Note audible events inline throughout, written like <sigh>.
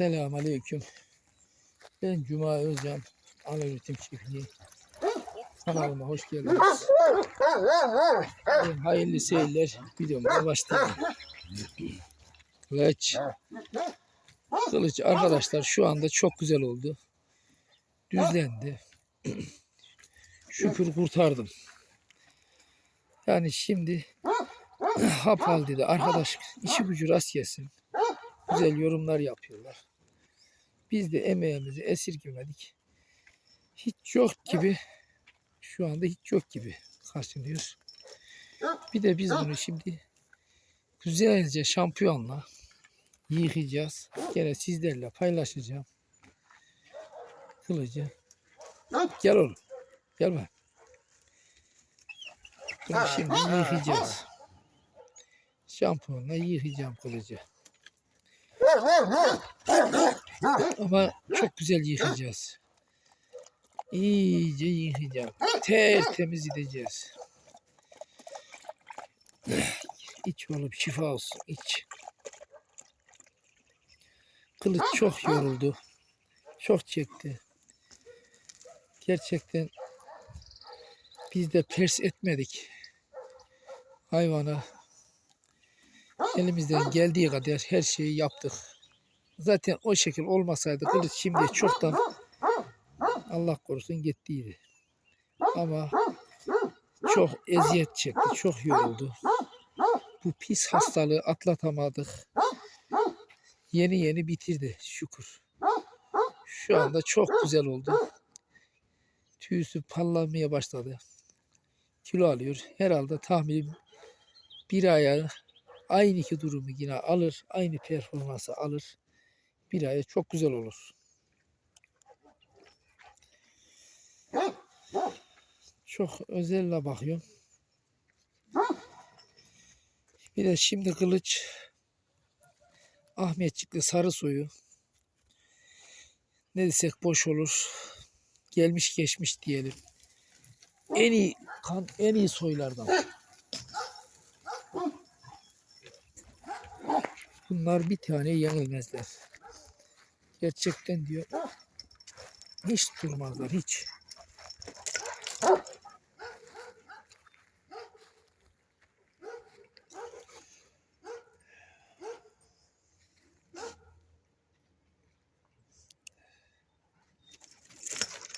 Selamun Aleyküm. Ben Cuma Özcan. Ana Çiftliği. Kanalıma hoş geldiniz. Hayırlı seyirler. Videomuza başlayalım. Kılıç. Kılıç arkadaşlar şu anda çok güzel oldu. Düzlendi. Şükür kurtardım. Yani şimdi hap al dedi. Arkadaş işi gücü rast gelsin. Güzel yorumlar yapıyorlar. Biz de emeğimizi esirgemedik. Hiç yok gibi şu anda hiç yok gibi karşılıyoruz. Bir de biz bunu şimdi güzelce şampiyonla yıkayacağız. Gene sizlerle paylaşacağım. Kılıcı. Gel oğlum. Gel bak. Bunu şimdi yıkayacağız. Şampuanla yıkayacağım kılıcı. Ama çok güzel yıkayacağız. İyice yıkayacağım. Tertemiz edeceğiz. İç oğlum şifa olsun iç. Kılıç çok yoruldu. Çok çekti. Gerçekten biz de pers etmedik. Hayvana elimizden geldiği kadar her şeyi yaptık. Zaten o şekil olmasaydı kılıç şimdi çoktan Allah korusun gittiydi. Ama çok eziyet çekti, çok yoruldu. Bu pis hastalığı atlatamadık. Yeni yeni bitirdi şükür. Şu anda çok güzel oldu. Tüyüsü pallamaya başladı. Kilo alıyor. Herhalde tahminim bir aya aynı iki durumu yine alır. Aynı performansı alır. Bir aya çok güzel olur. Çok özelle bakıyorum. Bir de şimdi kılıç Ahmetçikli sarı soyu ne desek boş olur. Gelmiş geçmiş diyelim. En iyi kan en iyi soylardan. Bunlar bir tane yenilmezler. Gerçekten diyor. Hiç durmazlar hiç.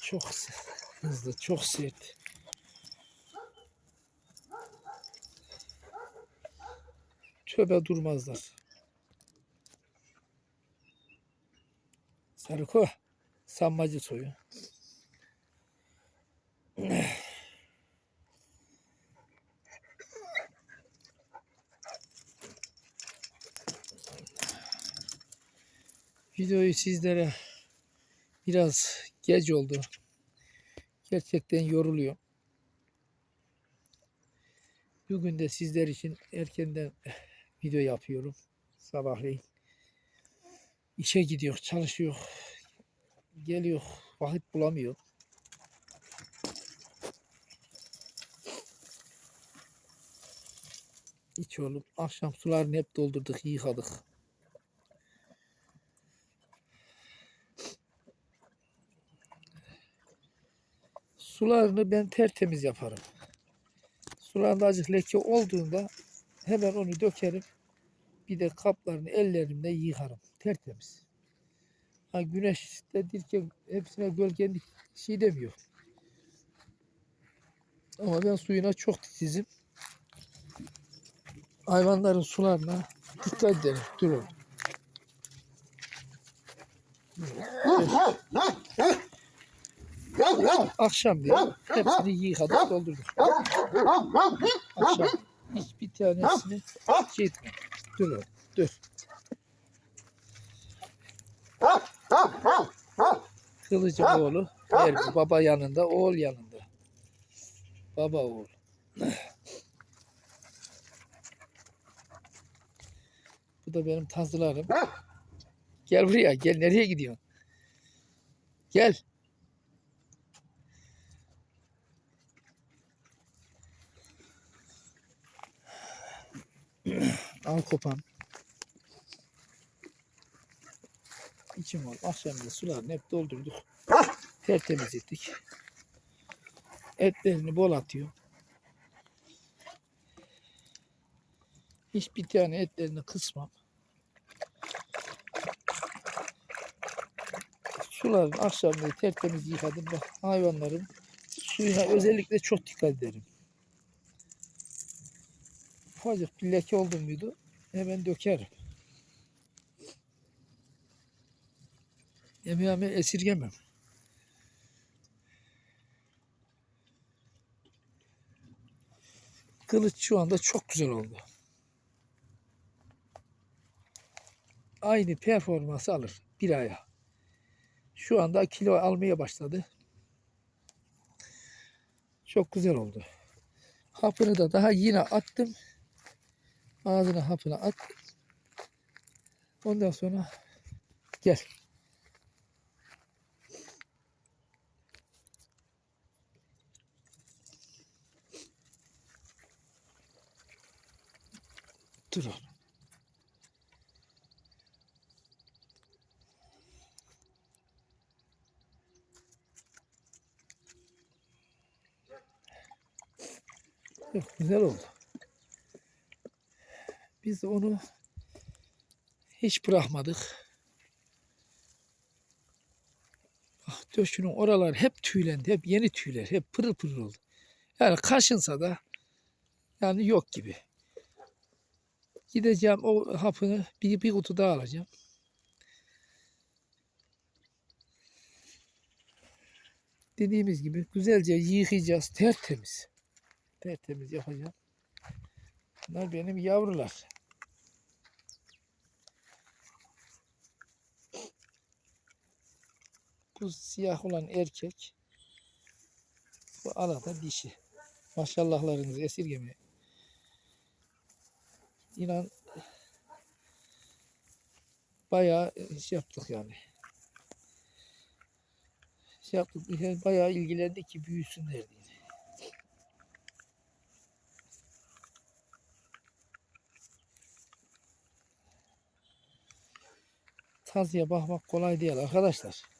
Çok hızlı, çok sert. Tövbe durmazlar. Sarıko, sanmacı soyu. Videoyu sizlere biraz geç oldu. Gerçekten yoruluyor. Bugün de sizler için erkenden video yapıyorum. Sabahleyin. İşe gidiyor, çalışıyor. Geliyor, vakit bulamıyor. İç oğlum. Akşam sularını hep doldurduk, yıkadık. Sularını ben tertemiz yaparım. Sularında azıcık leke olduğunda hemen onu dökerim. Bir de kaplarını ellerimle yıkarım. Tertemiz. Ha, güneş dedirken hepsine gölgenlik şey demiyor. Ama ben suyuna çok titizim. Hayvanların sularına dikkat ederim. Dur oğlum. Akşam diye hepsini yıkadık doldurduk. Akşam hiçbir tanesini şey. Dur oğlum, dur. Kılıcı oğlu, Erbi, baba yanında, oğul yanında. Baba oğul. Bu da benim tazılarım. Gel buraya, gel nereye gidiyorsun? Gel. Al kopan. içim var. Akşam da sularını hep doldurduk. Tertemiz ettik. Etlerini bol atıyor. Hiçbir tane etlerini kısmam. Sularını akşamları tertemiz yıkadım. Bak hayvanların suyuna özellikle çok dikkat ederim. Ufacık bir leke oldu muydu hemen dökerim. Yemeğimi esirgemem. Kılıç şu anda çok güzel oldu. Aynı performansı alır bir aya. Şu anda kilo almaya başladı. Çok güzel oldu. Hapını da daha yine attım. Ağzına hapını at. Ondan sonra gel. Dur oğlum. Güzel oldu. Biz onu hiç bırakmadık. Bak döşünün oralar hep tüylendi. Hep yeni tüyler. Hep pırıl pırıl oldu. Yani kaşınsa da yani yok gibi. Gideceğim o hapını bir, bir kutu daha alacağım. Dediğimiz gibi güzelce yıkayacağız. Tertemiz. Tertemiz yapacağım. Bunlar benim yavrular. Bu siyah olan erkek. Bu alada dişi. Maşallahlarınızı esirgemeyin. İnan bayağı şey yaptık yani. Şey yaptık, yani bayağı ilgilendik ki büyüsünler diye. Tazıya bakmak kolay değil arkadaşlar.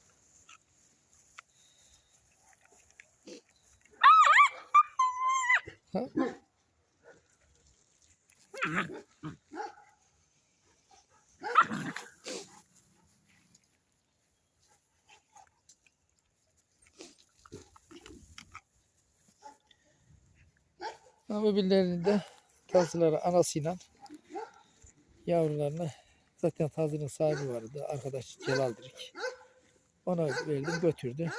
Ha? Ama öbürlerinde tazıları anasıyla yavrularını zaten tazının sahibi vardı. Arkadaş Celal Dirik. Ona verdim götürdü.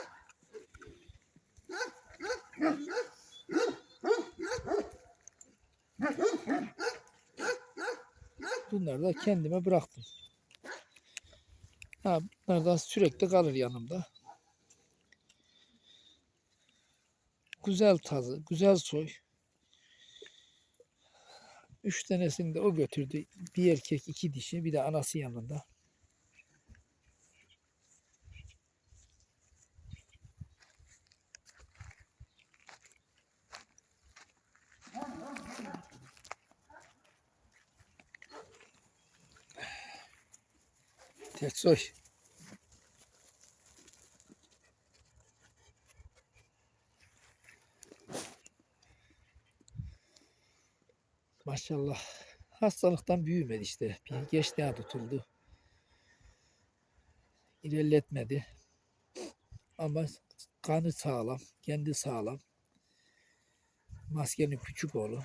Bunları da kendime bıraktım. Ha, bunlar da sürekli kalır yanımda. Güzel tazı, güzel soy. Üç tanesini de o götürdü. Bir erkek, iki dişi, bir de anası yanında. Teksoy. Maşallah. Hastalıktan büyümedi işte. Bir geç daha tutuldu. İlerletmedi. Ama kanı sağlam. Kendi sağlam. Maskenin küçük oğlu.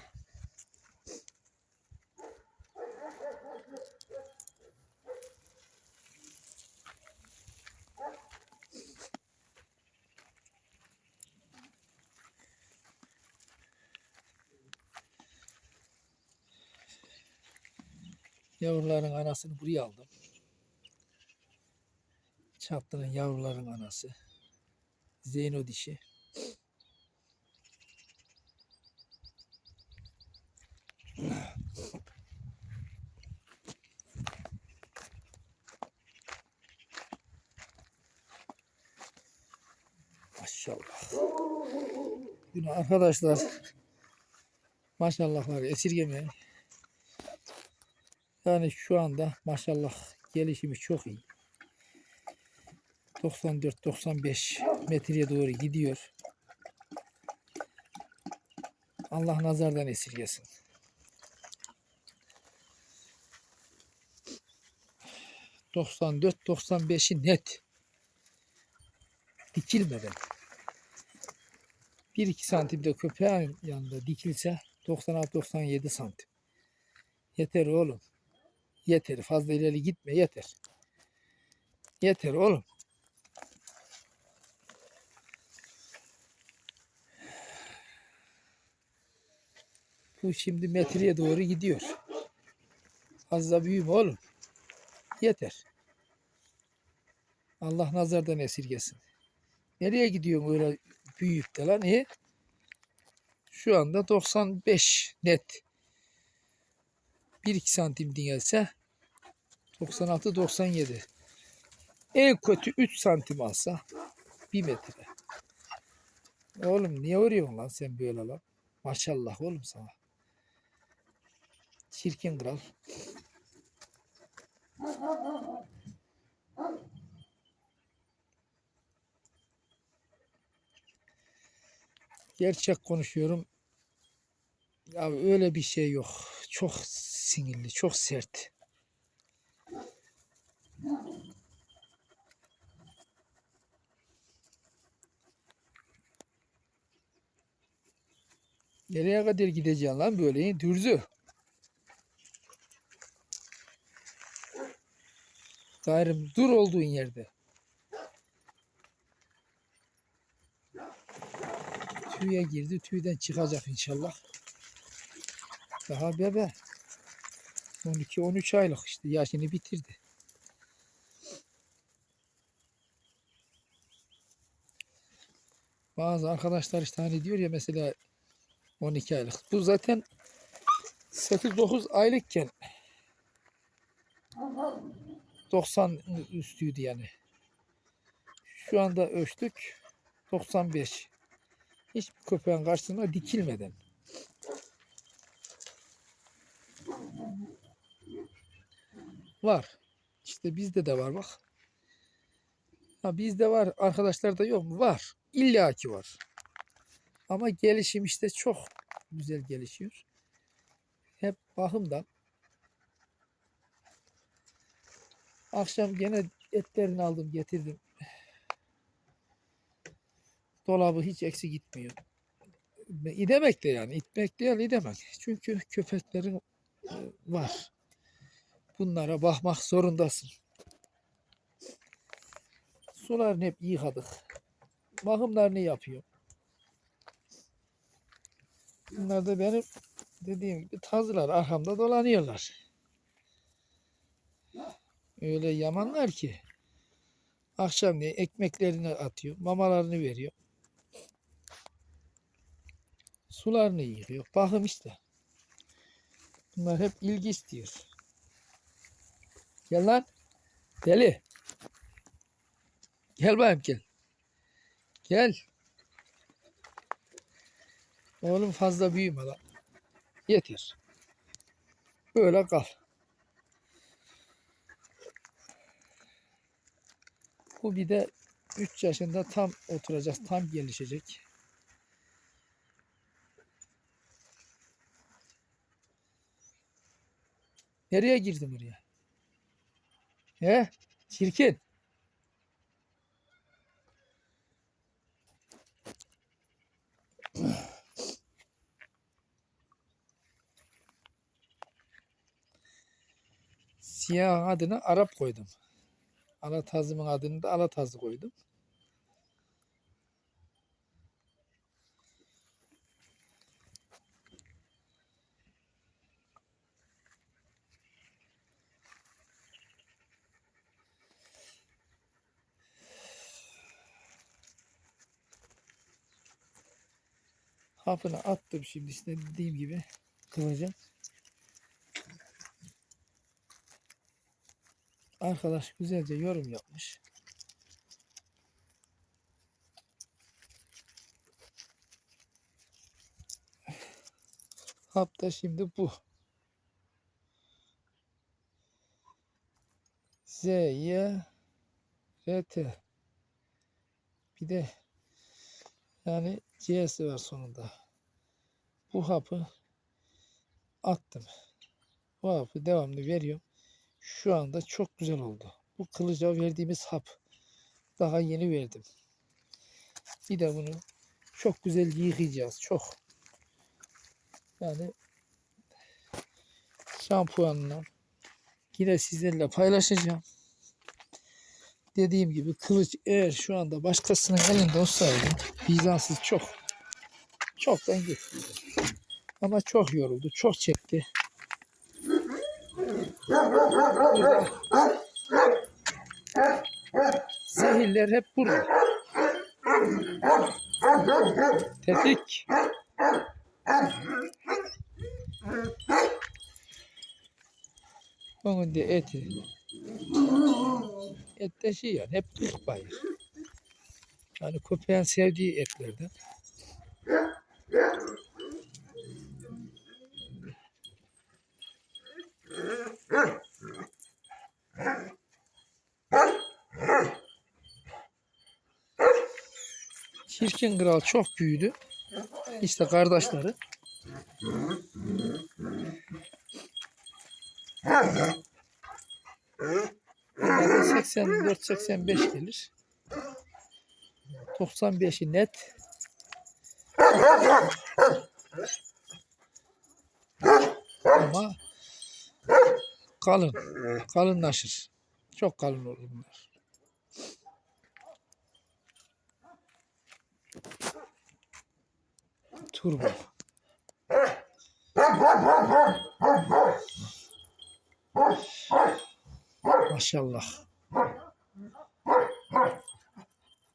Yavruların anasını buraya aldım. Çaplı'nın yavruların anası. Zeyno dişi. Maşallah. Bunu arkadaşlar maşallahları esirgemeyin. Yani şu anda maşallah gelişimi çok iyi. 94-95 metreye doğru gidiyor. Allah nazardan esirgesin. ...94-95'i net. Dikilmeden. 1-2 santim de köpeğin yanında dikilse 96-97 santim. Yeter oğlum. Yeter. Fazla ileri gitme yeter. Yeter oğlum. Bu şimdi metreye doğru gidiyor. Fazla büyüme oğlum. Yeter. Allah nazardan esirgesin. Nereye gidiyorsun öyle büyüyüp de lan? İyi. Şu anda 95 net. 1-2 santim gelse 96-97. En kötü 3 santim alsa 1 metre. Oğlum niye vuruyorsun lan sen böyle lan? Maşallah oğlum sana. Çirkin kral. Gerçek konuşuyorum. Ya öyle bir şey yok. Çok sinirli, çok sert. Nereye kadar gideceksin lan böyle? Dürzü. Gayrım dur olduğun yerde. Tüye girdi. Tüyden çıkacak inşallah. Daha bebe. 12-13 aylık işte yaşını bitirdi. Bazı arkadaşlar işte hani diyor ya mesela 12 aylık. Bu zaten 8-9 aylıkken 90 üstüydü yani. Şu anda ölçtük 95. Hiçbir köpeğin karşısına dikilmeden. Var. İşte bizde de var bak. Ha bizde var. Arkadaşlarda yok mu? Var. İlla ki var. Ama gelişim işte çok güzel gelişiyor. Hep bakımdan. Akşam gene etlerini aldım getirdim. Dolabı hiç eksik gitmiyor. İdemek de yani. itmek değil idemek. Çünkü köpeklerin var. Bunlara bakmak zorundasın. Sularını hep yıkadık. Bakımlarını yapıyorum. Bunlar da benim dediğim gibi tazılar arkamda dolanıyorlar. Öyle yamanlar ki akşam ne ekmeklerini atıyor, mamalarını veriyor. Sularını yıkıyor. Bakım işte. Bunlar hep ilgi istiyor. Gel lan. Deli. Gel bayım gel. Gel. Oğlum fazla büyüme lan. Yeter. Böyle kal. Bu bir de 3 yaşında tam oturacak, tam gelişecek. Nereye girdin oraya? He? Çirkin. Siyah adını Arap koydum. Alatazımın adını da Alatazı koydum. Hapını attım şimdi işte dediğim gibi kıvıracağım. Arkadaş güzelce yorum yapmış. <laughs> Hap da şimdi bu. Z, Y, R, T. Bir de yani C'si var sonunda. Bu hapı attım. Bu hapı devamlı veriyorum. Şu anda çok güzel oldu. Bu kılıca verdiğimiz hap. Daha yeni verdim. Bir de bunu çok güzel yıkayacağız. Çok. Yani şampuanla yine sizlerle paylaşacağım. Dediğim gibi kılıç eğer şu anda başkasının elinde olsaydı Bizansız çok çoktan gitti. Ama çok yoruldu, çok çekti. Zehirler hep burada. Tetik. Onun da eti. Et de şey yani hep kırk bayır. Yani köpeğin sevdiği etlerden. Çirkin kral çok büyüdü. İşte kardeşleri. Bunların 84-85 gelir. 95'i net. Ama kalın. Kalınlaşır. Çok kalın olur bunlar. Turbo. Maşallah.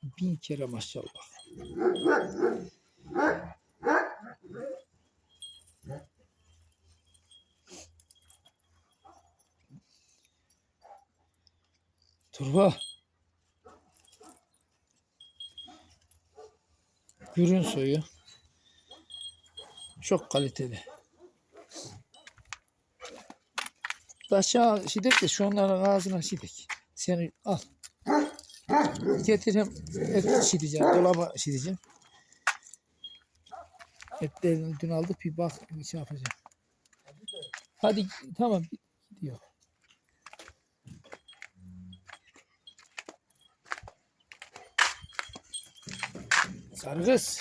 Bin kere maşallah. Turba. Gürün soyu. Çok kaliteli. Aşağı şiddet de şu onların ağzına şiddet. Seni al. Getireyim et şideceğim. Dolaba şideceğim. Etlerini dün aldık bir bak bir şey yapacağım. Hadi tamam gidiyor. Sarı kız.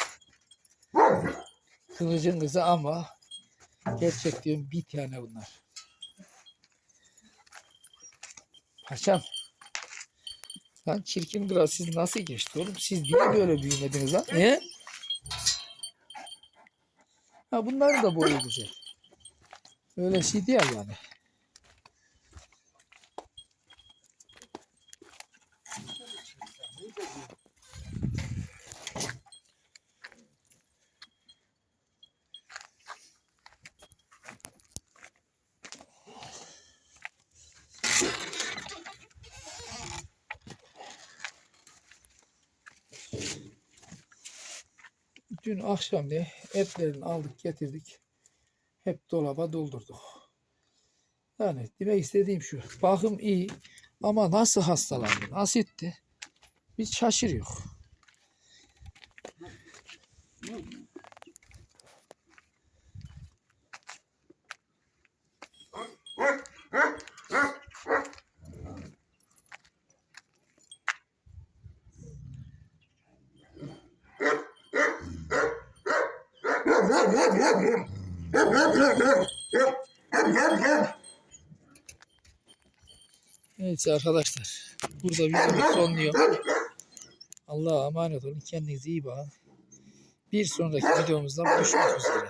Kılıcın kızı ama gerçek diyorum bir tane bunlar. Paşam. Lan çirkin kral siz nasıl geçti oğlum? Siz niye böyle büyümediniz lan? He? Ha bunların da boyu güzel. Öyle şey değil yani. Dün akşam ne etlerini aldık getirdik. Hep dolaba doldurduk. Yani demek istediğim şu. Bakım iyi ama nasıl hastalandı, nasıl etti? Biz şaşırıyor. Evet arkadaşlar. Burada videomu sonluyorum. Allah'a emanet olun. Kendinize iyi bakın. Bir sonraki videomuzda buluşmak üzere.